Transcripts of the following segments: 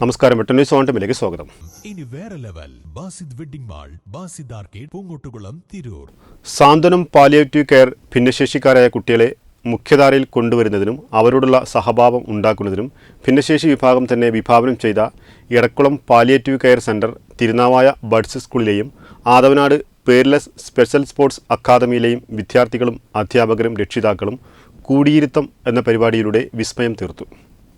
നമസ്കാരം. ന്യൂസ് സ്വാഗതം. ഇനി വേറെ level. Basith wedding mall Basith arcade Poongottukulam Tirur. Santhwanam palliative care ഭിന്നശേഷിക്കാരായ കുട്ടികളെ മുഖ്യധാരയിൽ കൊണ്ടുവരുന്നതിനും അവരോടുള്ള സഹഭാവം ഉണ്ടാക്കുന്നതിനും ഭിന്നശേഷി വിഭാഗം തന്നെ വിഭാവനം ചെയ്ത Edakkulam palliative care centre Thirunavaya buds സ്കൂളിലെയും Athavanad peerless special sports അക്കാദമിയിലെയും വിദ്യാർത്ഥികളും അധ്യാപകരും രക്ഷിതാക്കളും കൂടിയിരുത്തം എന്ന പരിപാടിയിലൂടെ വിസ്മയം തീർത്തു.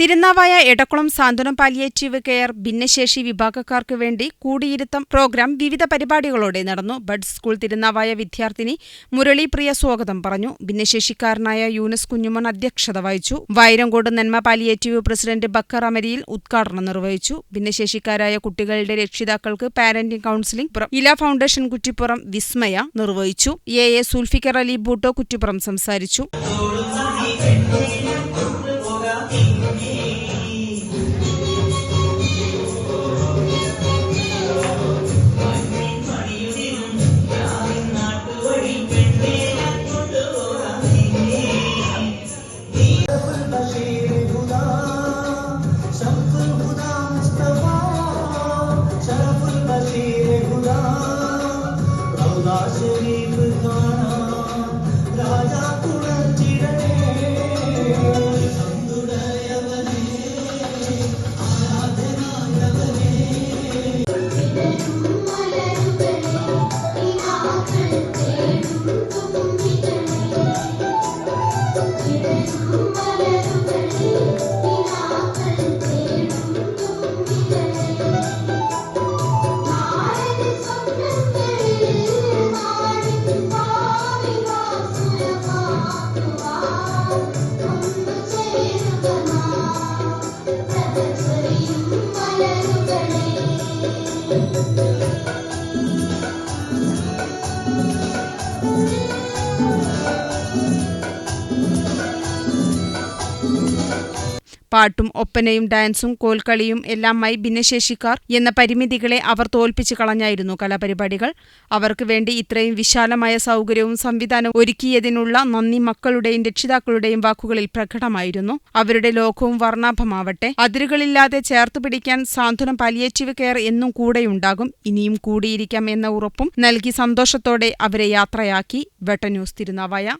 തിരുനാവായ എടക്കുളം സാന്ത്വനം പാലിയേറ്റീവ് കെയർ ഭിന്നശേഷി വിഭാഗക്കാർക്ക് വേണ്ടി കൂടിയിരുത്തം പ്രോഗ്രാം വിവിധ പരിപാടികളോടെ നടന്നു. ബഡ് സ്കൂൾ തിരുനാവായ വിദ്യാർത്ഥിനി മുരളി പ്രിയ സ്വാഗതം പറഞ്ഞു. ഭിന്നശേഷിക്കാരനായ യൂനസ് കുഞ്ഞുമോൻ അധ്യക്ഷത വഹിച്ചു. വൈരങ്കോട് നന്മ പാലിയേറ്റീവ് പ്രസിഡന്റ് ബക്കർ അമരിയിൽ ഉദ്ഘാടനം നിർവഹിച്ചു. ഭിന്നശേഷിക്കാരായ കുട്ടികളുടെ രക്ഷിതാക്കൾക്ക് parenting counselling Ila foundation Kuttippuram Vismaya നിർവഹിച്ചു. എ എ സുൽഫിക്കർ അലി ബൂട്ടോ കുറ്റിപ്പുറം സംസാരിച്ചു. Thank you. പാട്ടും ഒപ്പനയും ഡാൻസും കോൽക്കളിയും എല്ലാമായി ഭിന്നശേഷിക്കാർ എന്ന പരിമിതികളെ അവർ തോൽപ്പിച്ചു കളഞ്ഞായിരുന്നു കലാപരിപാടികൾ. അവർക്ക് വേണ്ടി ഇത്രയും വിശാലമായ സൗകര്യവും സംവിധാനവും ഒരുക്കിയതിനുള്ള നന്ദി മക്കളുടെയും രക്ഷിതാക്കളുടെയും വാക്കുകളിൽ പ്രകടമായിരുന്നു. അവരുടെ ലോകവും വർണാഭമാവട്ടെ. അതിരുകളില്ലാതെ ചേർത്ത് പിടിക്കാൻ സാന്ത്വനം പാലിയേറ്റീവ് കെയർ എന്നും കൂടെയുണ്ടാകും. ഇനിയും കൂടിയിരിക്കാം എന്ന ഉറപ്പും നൽകി സന്തോഷത്തോടെ അവരെ യാത്രയാക്കി. വെട്ട ന്യൂസ് തിരുനാവായ.